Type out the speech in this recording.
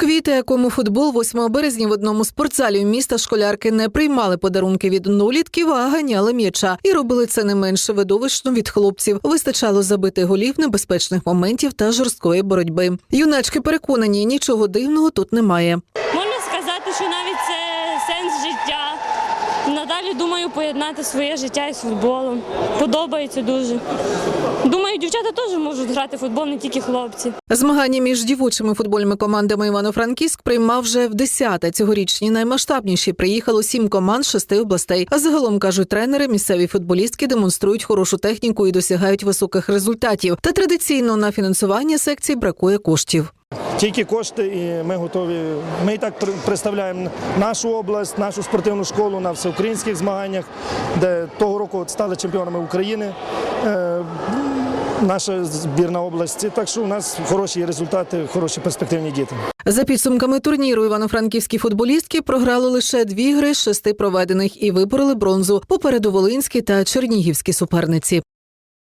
квіти, якому футбол 8 березня в одному спортзалі міста школярки не приймали подарунки від нулітків, а ганяли м'яча. І робили це не менше видовищно від хлопців. Вистачало забити голів, небезпечних моментів та жорсткої боротьби. Юначки переконані, нічого дивного тут немає. Можна сказати, що навіть це сенс життя. Надалі думаю поєднати своє життя із футболом. Подобається дуже. Думаю, дівчата теж можуть грати в футбол, не тільки хлопці. Змагання між дівочими футбольними командами Івано-Франківськ приймав вже в десяте. Цьогорічні наймасштабніші приїхало сім команд шести областей. А загалом кажуть тренери, місцеві футболістки демонструють хорошу техніку і досягають високих результатів. Та традиційно на фінансування секцій бракує коштів. Тільки кошти, і ми готові. Ми і так представляємо нашу область, нашу спортивну школу на всеукраїнських змаганнях, де того року стали чемпіонами України. Е, Наша збірна області. Так що у нас хороші результати, хороші перспективні діти. За підсумками турніру івано-франківські футболістки програли лише дві гри з шести проведених і вибороли бронзу попереду волинські та чернігівські суперниці.